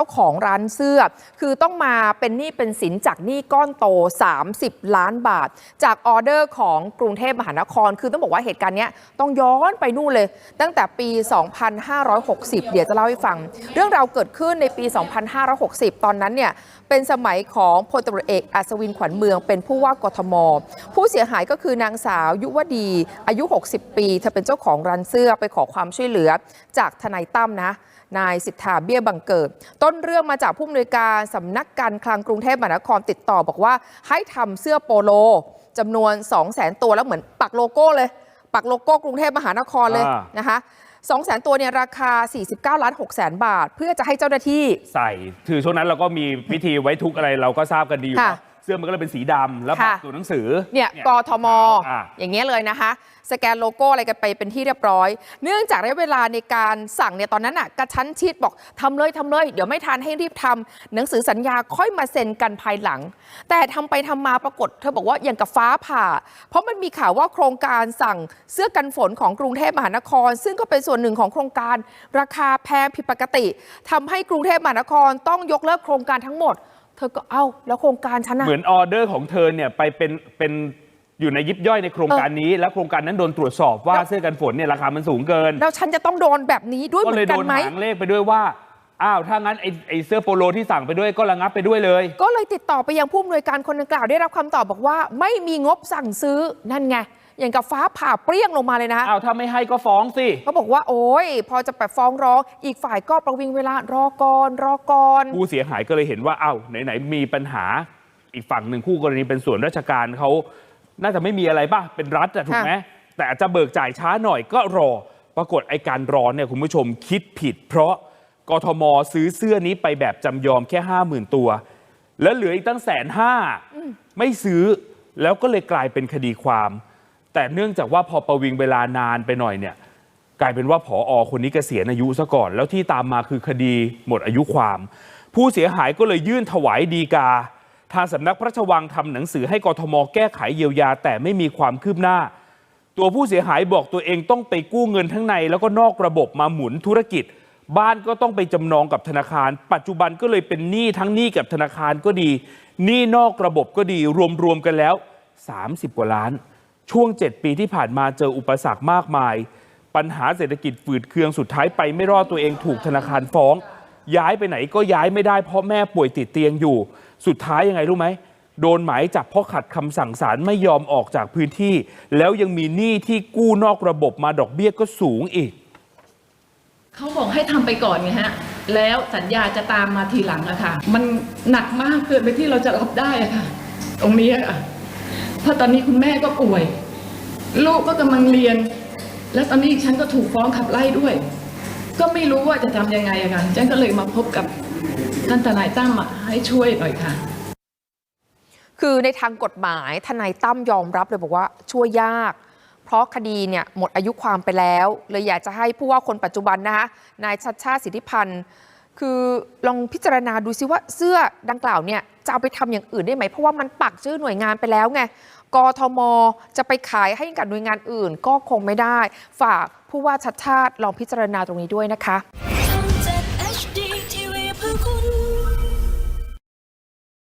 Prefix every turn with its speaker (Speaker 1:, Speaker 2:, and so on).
Speaker 1: จ้าของร้านเสื้อ คือต้องมาเป็นหนี้เป็นสินจากหนี้ก้อนโต 30 ล้านบาท จากออเดอร์ของกรุงเทพมหานคร คือต้องบอกว่าเหตุการณ์นี้ต้องย้อนไปนู่นเลย ตั้งแต่ปี 2560 เดี๋ยวจะเล่าให้ฟัง เรื่องราวเกิดขึ้นในปี 2560 ตอนนั้นเนี่ยเป็นสมัยของพลตำรวจเอกอัศวินขวัญเมือง เป็นผู้ว่ากทม ผู้เสียหายก็คือนางสาวยุวดี อายุ 60 ปี เธอเป็นเจ้าของร้านเสื้อไปขอความช่วยเหลือจากทนายตั้มนะ นายสิทธาเบี้ยบังเกิด ต้นเรื่องมาจากผู้อำนวยการสำนักการคลังกรุงเทพมหานครติดต่อบอกว่าให้ทำเสื้อโปโลจำนวน 2 0 0 0 0 0ตัวแล้วเหมือนปักโลโก้เลย ปักโลโก้กรุงเทพมหานครเลย
Speaker 2: อ่า
Speaker 1: นะคะ2 0 0 0 0ตัวเนี่ยราคา 49ล้าน6แสนบาท เพื่อจะให้เจ้าหน้าที่
Speaker 2: ใส่คือช่วงนั้นเราก็มีพิธีไว้ทุกข์อะไรเราก็ทราบกันดีอยู่
Speaker 1: ค่ะ
Speaker 2: เนอะ เสื้อมันก็เลยเป็นสีดำแล้ว
Speaker 1: ค่ะ
Speaker 2: ปักตัวหนังสือ
Speaker 1: เนี่ยกทม
Speaker 2: อ่า
Speaker 1: อย่างเงี้ยเลยนะคะ สแกนโลโก้อะไรกันไปเป็นที่เรียบร้อย เนื่องจากระยะเวลาในการสั่งเนี่ยตอนนั้นอะกระชั้นชิดบอกทำเลยทำเลย เดี๋ยวไม่ทันให้รีบทำหนังสือสัญญาค่อยมาเซ็นกันภายหลัง แต่ทำไปทำมาปรากฏ เธอบอกว่าอย่างกับฟ้าผ่า เพราะมันมีข่าวว่าโครงการสั่งเสื้อกันฝนของกรุงเทพมหานคร ซึ่งก็เป็นส่วนหนึ่งของโครงการ ราคาแพงผิดปกติทำให้กรุงเทพมหานครต้องยกเลิกโครงการทั้งหมด เธอก็เอ้าแล้วโครงการฉันอะ
Speaker 2: เหมือนออเดอร์ของเธอเนี่ยไปเป็นเป็นอยู่ในยิบย่อยในโครงการนี้ แล้วโครงการนั้นโดนตรวจสอบว่า
Speaker 1: แล้ว
Speaker 2: เสื้อกันฝนเนี่ยราคามันสูงเกิน
Speaker 1: แล้วฉันจะต้องโดนแบบนี้ด้วย
Speaker 2: ก็
Speaker 1: เหมื
Speaker 2: เล
Speaker 1: อยนกั
Speaker 2: โด
Speaker 1: น
Speaker 2: น
Speaker 1: ไหม
Speaker 2: หางเลขไปด้วยว่าอ้าวถ้างั้นไอไอเสื้อโปโลที่สั่งไปด้วยก็ระงับไปด้วยเลย
Speaker 1: ก็เลยติดต่อไปยังผู้อำนวยการคนดังกล่าวได้รับคำตอบบอกว่า ไม่มีงบสั่งซื้อนั่นไง อย่างกับฟ้าผ่าเปรี้ยงลงมาเลยนะ
Speaker 2: อ้าวถ้าไม่ให้ก็ฟ้องสิ
Speaker 1: เขาบอกว่าโอ้ยพอจะไปฟ้องร้องอีกฝ่ายก็ประวิงเวลารอก่อนรอก่อน
Speaker 2: ผู้เสียหายก็เลยเห็นว่าอ้าวไหนๆมีปัญหาอีกฝั่งหนึ่งคู่กรณีเป็นส่วนราชการเขาน่าจะไม่มีอะไรป่ะเป็นรัฐอะถูกไหมแต่อาจจะเบิกจ่ายช้าหน่อยก็รอ ปรากฏไอการรอเนี่ยคุณผู้ชมคิดผิด เพราะกทมซื้อเสื้อนี้ไปแบบจำยอมแค่ห้าหมื่นตัว แล้วเหลืออีกตั้งแสนห้าไม่ซื้อแล้วก็เลยกลายเป็นคดีความ แต่เนื่องจากว่าพอประวิงเวลานานไปหน่อยเนี่ยกลายเป็นว่าผออคนนี้เกษียณอายุซะก่อน แล้วที่ตามมาคือคดีหมดอายุความ ผู้เสียหายก็เลยยื่นถวายดีกา ทางสำนักพระราชวังทำหนังสือให้กทมแก้ไขเยียวยา แต่ไม่มีความคืบหน้า ตัวผู้เสียหายบอกตัวเองต้องไปกู้เงินทั้งใน แล้วก็นอกระบบมาหมุนธุรกิจ บ้านก็ต้องไปจำนองกับธนาคาร ปัจจุบันก็เลยเป็นหนี้ทั้งหนี้กับธนาคารก็ดีหนี้นอกระบบก็ดีรวมๆกันแล้ว 30 กว่าล้าน ช่วง 7 ปีที่ผ่านมาเจออุปสรรคมากมาย ปัญหาเศรษฐกิจฝืดเคืองสุดท้ายไปไม่รอดตัวเองถูกธนาคารฟ้อง ย้ายไปไหนก็ย้ายไม่ได้เพราะแม่ป่วยติดเตียงอยู่ สุดท้ายยังไงรู้ไหมโดนหมายจับเพราะขัดคำสั่งศาลไม่ยอมออกจากพื้นที่ แล้วยังมีหนี้ที่กู้นอกระบบมาดอกเบี้ยก็สูงอีก
Speaker 3: เขาบอกให้ทำไปก่อนไงฮะแล้วสัญญาจะตามมาทีหลังอะค่ะ มันหนักมากเกินไปที่เราจะรับได้อะค่ะ ตรงนี้อะค่ะเพราะตอนนี้คุณแม่ก็ป่วย ลูกก็กำลังเรียน แล้วตอนนี้ฉันก็ถูกฟ้องขับไล่ด้วย ก็ไม่รู้ว่าจะทำยังไงอะค่ะฉันก็เลยมาพบกับท่านทนายตั้มให้ช่วยหน่อยค่ะ
Speaker 1: คือในทางกฎหมายทนายตั้มยอมรับเลยบอกว่าช่วยยาก เพราะคดีเนี่ยหมดอายุความไปแล้ว เลยอยากจะให้ผู้ว่าคนปัจจุบันนะคะนายชัดชาติสิทธิพันธ์ คือลองพิจารณาดูซิว่าเสื้อดังกล่าวเนี่ยจะเอาไปทำอย่างอื่นได้ไหม เพราะว่ามันปักชื่อหน่วยงานไปแล้วไงกทม จะไปขายให้กับหน่วยงานอื่น ก็คงไม่ได้ ฝากผู้ว่าชัดชาติลองพิจารณาตรงนี้ด้วยนะคะ